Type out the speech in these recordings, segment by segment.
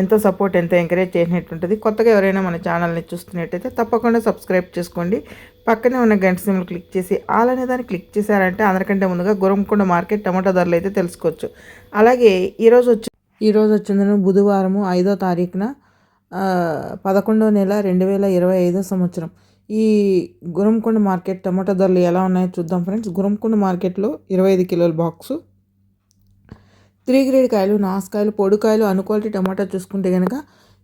ఎంతో సపోర్ట్ ఎంతో ఎంకరేజ్ చేసినట్టుంటుంది కొత్తగా ఎవరైనా మన ఛానల్ని చూస్తున్నట్టయితే తప్పకుండా సబ్స్క్రైబ్ చేసుకోండి. పక్కనే ఉన్న గంట సిమ్లు క్లిక్ చేసి ఆల్ అనే దాన్ని క్లిక్ చేశారంటే అందరికంటే ముందుగా గురంకొండ మార్కెట్ టమాటా ధరలు అయితే తెలుసుకోవచ్చు. అలాగే ఈరోజు వచ్చి ఈరోజు వచ్చిందని బుధవారము ఐదో తారీఖున పదకొండో నెల రెండు వేల ఇరవై ఐదో సంవత్సరం. ఈ గురంకొండ మార్కెట్ టమాటా ధరలు ఎలా ఉన్నాయో చూద్దాం ఫ్రెండ్స్. గురంకొండ మార్కెట్లో ఇరవై ఐదు కిలోల బాక్సు త్రీ గ్రేడ్ కాయలు నాసుకాయలు పొడికాయలు అను క్వాలిటీ టమాటా చూసుకుంటే కనుక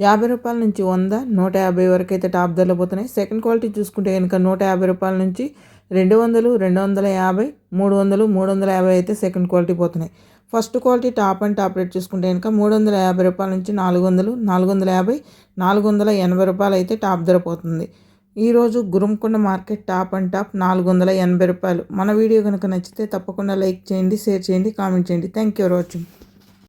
యాభై రూపాయల నుంచి వంద నూట యాభై వరకు అయితే టాప్ ధరలో పోతున్నాయి. సెకండ్ క్వాలిటీ చూసుకుంటే కనుక నూట యాభై రూపాయల నుంచి రెండు వందలు రెండు వందల యాభై మూడు వందలు మూడు వందల యాభై అయితే సెకండ్ క్వాలిటీ పోతున్నాయి. First quality top and top rate చూసుకుంటే కనుక మూడు వందల యాభై రూపాయల నుంచి నాలుగు వందలు నాలుగు వందల యాభై నాలుగు వందల ఎనభై రూపాయలు అయితే టాప్ ధర పోతుంది. ఈరోజు Gurramkonda market top and top నాలుగు వందల ఎనభై రూపాయలు. మన వీడియో కనుక నచ్చితే తప్పకుండా లైక్ చేయండి షేర్ చేయండి కామెంట్ చేయండి. Thank you for watching